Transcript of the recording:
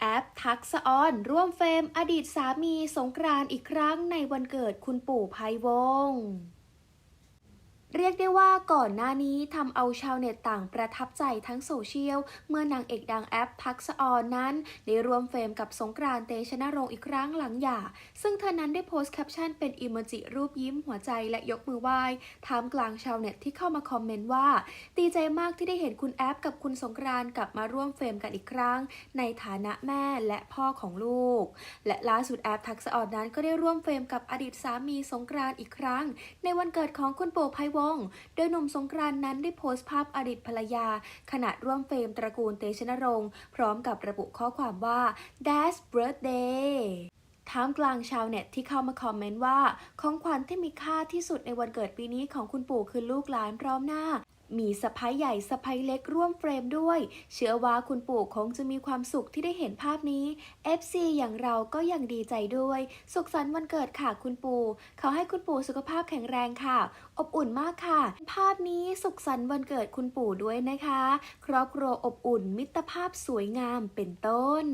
แอปทักษออน ร่วมเฟรมอดีตสามีสงกรานอีกครั้งในวันเกิดคุณปู่ไพวงศ์ เรียกได้ว่าก่อนหน้านี้ทำเอาชาวเน็ตต่างประทับใจทั้งโซเชียล เมื่อนางเอกดังแอปทักษออนนั้น ได้ร่วมเฟรมกับสงกรานต์เตชะนรงค์อีกครั้งหลังหย่า ซึ่งเธอนั้นได้โพสต์แคปชั่นเป็นอิโมจิรูปยิ้มหัวใจและยกมือไหว้ท่ามกลางชาวเน็ตที่เข้ามาคอมเมนต์ว่าดีใจมากที่ได้เห็นคุณแอปกับคุณสงกรานต์กลับมาร่วมเฟรมกันอีกครั้ง ในฐานะแม่และพ่อของลูก และล่าสุดแอปทักษออนนั้นก็ได้ร่วมเฟรมกับอดีตสามีสงกรานต์อีกครั้ง ในวันเกิดของคุณโปู่ไพวงศ์ โดยหนุ่มสงกรานนั้นได้โพสต์ภาพอดีตภรรยา ขณะร่วมเฟรมตระกูลเตชะนรงค์ พร้อมกับระบุข้อความว่า Dad's birthday ท่ามกลางชาวเน็ตที่เข้ามาคอมเมนต์ว่า ของขวัญที่มีค่าที่สุดในวันเกิดปีนี้ของคุณปู่คือลูกหลานพร้อมหน้ามีสะพ้ายใหญ่สะพ้ายเล็กร่วมเฟรมด้วย เชื่อว่าคุณปู่คงจะมีความสุขที่ได้เห็นภาพนี้ FC อย่างเราก็ยังดีใจด้วย สุขสันต์วันเกิดค่ะคุณปู่เขอให้คุณปู่สุขภาพแข็งแรงค่ะ อบอุ่นมากค่ะ ภาพนี้สุขสันต์วันเกิดคุณปู่ด้วยนะคะ ครอบครัวอบอุ่นมิตรภาพสวยงามเป็นต้น